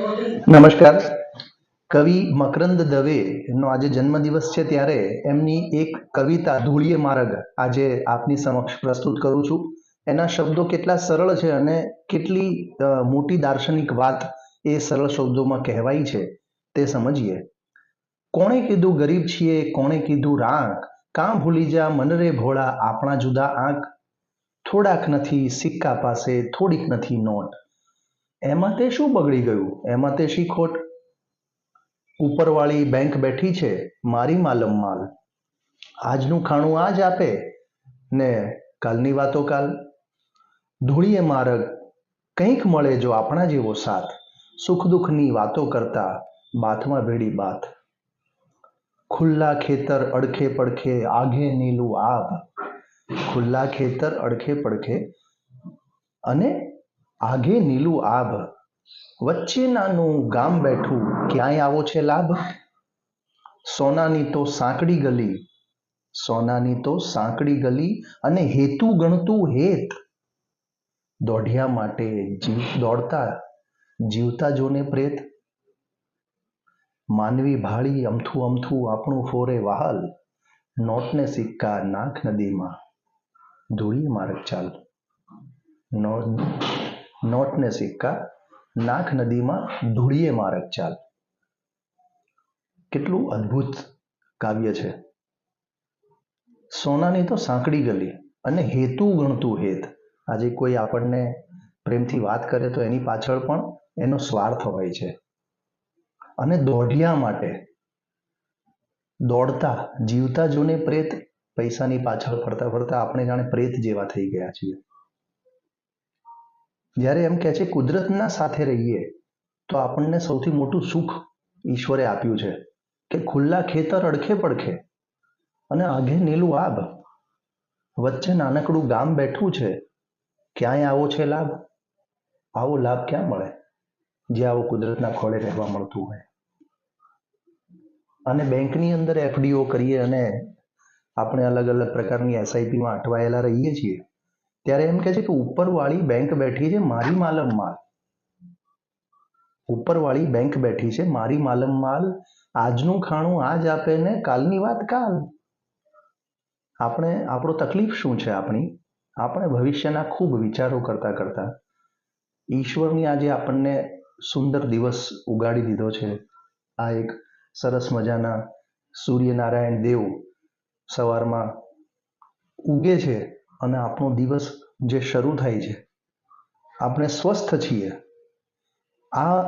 નમસ્કાર. કવિ મકરંદ દવે નો આજે જન્મદિવસ છે ત્યારે એમની એક કવિતા ધૂળીએ માર્ગ આજે આપની સમક્ષ પ્રસ્તુત કરું છું. એના શબ્દો કેટલા સરળ છે અને કેટલી મોટી દાર્શનિક વાત એ સરળ શબ્દોમાં કહેવાય છે તે સમજીએ. કોણે કીધું ગરીબ છીએ, કોણે કીધું રાંક? કાં ભૂલી જા મન રે ભોળા આપણા જુદા આંક? થોડાક નથી સિક્કા પાસે, થોડીક નથી નોટ. એમાં તે શું બગડી ગયું? એમાં તે શી ખોટ ઉપરવાળી બેંક બેઠી છે, મારી માલમ માલ. આજનું ખાણું આજ આપે ને કાલની વાતો કાલ. ધૂળીએ માર્ગ કંઈક મળે જો આપણા જેવો સાથ. સુખ દુઃખની વાતો કરતા બાથમાં ભેડી બાથ. ખુલ્લા ખેતર અડખે પડખે આઘે નીલું આભ. ખુલ્લા ખેતર અડખે પડખે અને આઘે નીલું આભ. વચ્ચે નાનું ગામ બેઠું ક્યાંય આવો છે લાભ? સોનાની તો સાંકડી ગલી, સોનાની તો સાંકડી ગલી અને હેતુ ગણતું હેત. દોઢિયા માટે જીવ દોડતા, જીવતા જોને પ્રેત. માનવી ભાળી અમથું અમથું આપણું ફોરે વહાલ, નોટને સિક્કા નાખ નદીમાં. ધૂળી માર્ગ ચાલ. નો- નોટને સિક્કા નાખ નદીમાં ધૂળીએ મારક ચાલ. કેટલું અદ્ભુત કાવ્ય છે. સોનાની તો સાંકડી ગલી અને હેતુ ગણતું હેત. આજે કોઈ આપણને પ્રેમથી વાત કરે તો એની પાછળ પણ એનો સ્વાર્થ હોય છે. અને દોઢિયા માટે દોડતા, જીવતા જોને પ્રેત, પૈસાની પાછળ ફરતા ફરતા આપણે જાણે પ્રેત જેવા થઈ ગયા છીએ. જ્યારે એમ કહે છે, કુદરતના સાથે રહીએ, તો આપણને સૌથી મોટું સુખ ઈશ્વરે આપ્યું છે, કે ખુલ્લા ખેતર અડખે પડખે અને આઘે નીલું આબ વચ્ચે નાનકડું ગામ બેઠું છે, ક્યાંય આવો છે લાભ? આવો લાભ ક્યાં મળે? જે આવો કુદરતના ખોળે રહેવા મળતું હોય. અને બેંકની અંદર એફડીઓ કરીએ અને આપણે અલગ અલગ પ્રકારની એસઆઈપીમાં અટવાયેલા રહીએ છીએ. ત્યારે એમ કહે છે કે ઉપરવાળી બેંક બેઠી છે, મારી માલમ માલ. ઉપરવાળી બેંક બેઠી છે, મારી માલમ માલ. આજનું ખાણું આજ આપે ને કાલની વાત કાલ. આપણે, આપણો તકલીફ શું છે આપણી? આપણે ભવિષ્યના ખૂબ વિચારો કરતા કરતા ઈશ્વરની આજે આપણને સુંદર દિવસ ઉગાડી દીધો છે. આ એક સરસ મજાના સૂર્યનારાયણ દેવ સવારમાં ઉગે છે. અને આપણો દિવસ જે શરૂ થાય છે આપણે સ્વસ્થ છીએ. આ